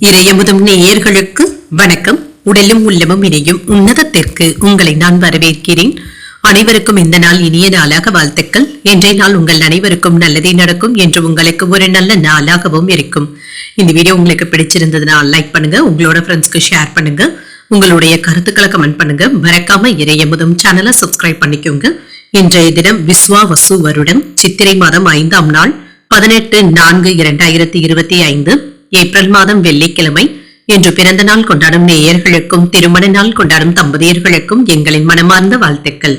இறையமுதும் நேயர்களுக்கு வணக்கம். உடலும் உள்ளமும் இணையும் உன்னதத்திற்கு உங்களை நான் வரவேற்கிறேன். அனைவருக்கும் இந்த நாள் இனிய நாளாக வாழ்த்துக்கள். இன்றைய நாள் உங்கள் அனைவருக்கும் நல்லதே நடக்கும் என்று உங்களுக்கு ஒரு நல்ல நாளாகவும் இருக்கும். இந்த வீடியோ உங்களுக்கு பிடிச்சிருந்ததுனால் லைக் பண்ணுங்க. உங்களோட ஃப்ரெண்ட்ஸ்க்கு ஷேர் பண்ணுங்க. உங்களுடைய கருத்துக்களை கமெண்ட் பண்ணுங்க. மறக்காம இறையமுதும் சேனலை சப்ஸ்கிரைப் பண்ணிக்கோங்க. இன்றைய தினம் விஸ்வாவசு வருடம். சித்திரை மாதம் ஐந்தாம் நாள். பதினெட்டு நான்கு இரண்டாயிரத்தி இருபத்தி ஐந்து. ஏப்ரல் மாதம் வெள்ளிக்கிழமை இன்று பிறந்த நாள் கொண்டாடும் நேயர்களுக்கும் திருமண நாள் கொண்டாடும் தம்பதியர்களுக்கும் எங்களின் மனமார்ந்த வாழ்த்துக்கள்.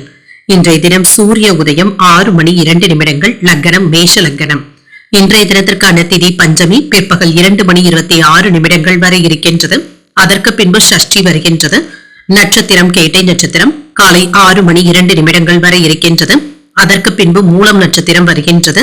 இன்றைய தினம் சூரிய உதயம் ஆறு மணி இரண்டு நிமிடங்கள் லக்கணம் மேஷ லக்கணம் இன்றைய தினத்திற்கான திதி பஞ்சமி பிற்பகல் இரண்டு மணி இருபத்தி ஆறு நிமிடங்கள் வரை இருக்கின்றது. அதற்கு பின்பு ஷஷ்டி வருகின்றது. நட்சத்திரம் கேட்டை நட்சத்திரம் காலை ஆறு மணி இரண்டு நிமிடங்கள் வரை இருக்கின்றது. அதற்கு பின்பு மூலம் நட்சத்திரம் வருகின்றது.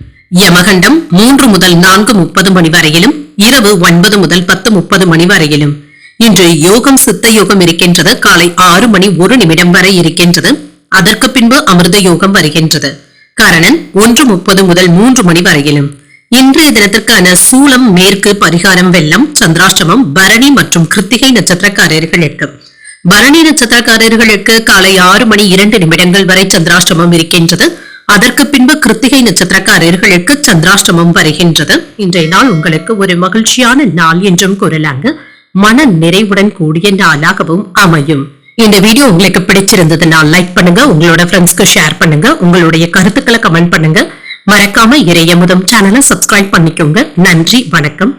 யமகண்டம் மூன்று முதல் நான்கு முப்பது மணி வரையிலும் இரவு ஒன்பது முதல் பத்து முப்பது மணி வரையிலும். இன்று யோகம் சித்த யோகம் இருக்கின்றது. காலை ஆறு மணி ஒரு நிமிடம் வரை இருக்கின்றது. அதற்கு பின்பு அமிர்த யோகம் வருகின்றது. கரணன் ஒன்று முப்பது முதல் மூன்று மணி வரையிலும். இன்றைய தினத்திற்கான சூளம் மேற்கு பரிகாரம் வெள்ளம் சந்திராஷ்டமம் பரணி மற்றும் கிருத்திகை நட்சத்திரக்காரர்களுக்கு. பரணி நட்சத்திரக்காரர்களுக்கு காலை ஆறு மணி இரண்டு நிமிடங்கள் வரை சந்திராஷ்டமம் இருக்கின்றது. அதற்கு பின்பு கிருத்திகை நட்சத்திரக்காரர்களுக்கு சந்திராஷ்டமம் வருகின்றது. இன்றைய நாள் உங்களுக்கு ஒரு மகிழ்ச்சியான நாள் என்றும் கூறலாங்க. மன நிறைவுடன் கூடிய நாளாகவும் அமையும். இந்த வீடியோ உங்களுக்கு பிடிச்சிருந்ததுனால் லைக் பண்ணுங்க உங்களோட ஃப்ரெண்ட்ஸ்க்கு ஷேர் பண்ணுங்க உங்களுடைய கருத்துக்களை கமெண்ட் பண்ணுங்க. மறக்காம இறையமுதம் சேனலை சப்ஸ்கிரைப் பண்ணிக்கோங்க. நன்றி வணக்கம்.